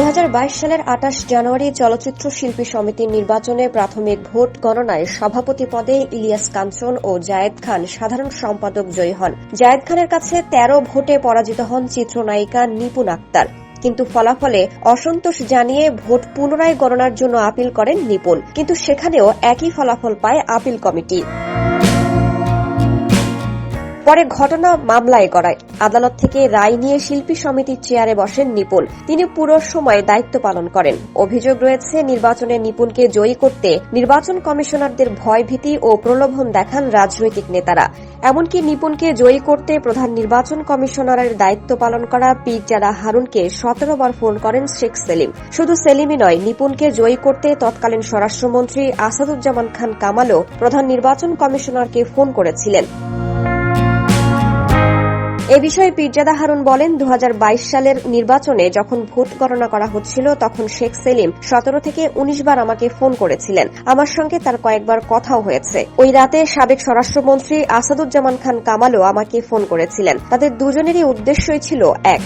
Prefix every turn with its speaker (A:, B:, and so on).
A: দু হাজার বাইশ সালের আঠাশ জানুয়ারি চলচ্চিত্র শিল্পী সমিতির নির্বাচনে প্রাথমিক ভোট গণনায় সভাপতি পদে ইলিয়াস কাঞ্চন ও জায়েদ খান সাধারণ সম্পাদক জয়ী হন। জায়েদ খানের কাছে তেরো ভোটে পরাজিত হন চিত্রনায়িকা নিপুণ আক্তার। কিন্তু ফলাফলে অসন্তোষ জানিয়ে ভোট পুনরায় গণনার জন্য আপিল করেন নিপুণ। কিন্তু সেখানেও একই ফলাফল পায় আপিল কমিটি। পরে ঘটনা মামলায় গড়ায়। আদালত থেকে রায় নিয়ে শিল্পী সমিতির চেয়ারে বসেন নিপুণ তিনি পুরো সময় দায়িত্ব পালন করেন। অভিযোগ রয়েছে, নির্বাচনে নিপুণকে জয়ী করতে নির্বাচন কমিশনারদের ভয়ভীতি ও প্রলোভন দেখান রাজনৈতিক নেতারা। এমনকি নিপুণকে জয়ী করতে প্রধান নির্বাচন কমিশনারের দায়িত্ব পালন করা পীরজাদা হারুনকে সতেরো বার ফোন করেন শেখ সেলিম। শুধু সেলিমই নয় নিপুণকে জয়ী করতে তৎকালীন স্বরাষ্ট্রমন্ত্রী আসাদুজ্জামান খান কামালও প্রধান নির্বাচন কমিশনারকে ফোন করেছিলেন। এ বিষয়ে পীরজাদা হারুন বলেন দু হাজার বাইশ সালের নির্বাচনে যখন ভোট গণনা করা হচ্ছিল, তখন শেখ সেলিম সতেরো থেকে উনিশ বার আমাকে ফোন করেছিলেন। আমার সঙ্গে তার কয়েকবার কথাও হয়েছে। ওই রাতে সাবেক স্বরাষ্ট্রমন্ত্রী আসাদুজ্জামান খান কামালও আমাকে ফোন করেছিলেন। তাদের দুজনেরই উদ্দেশ্যই ছিল এক।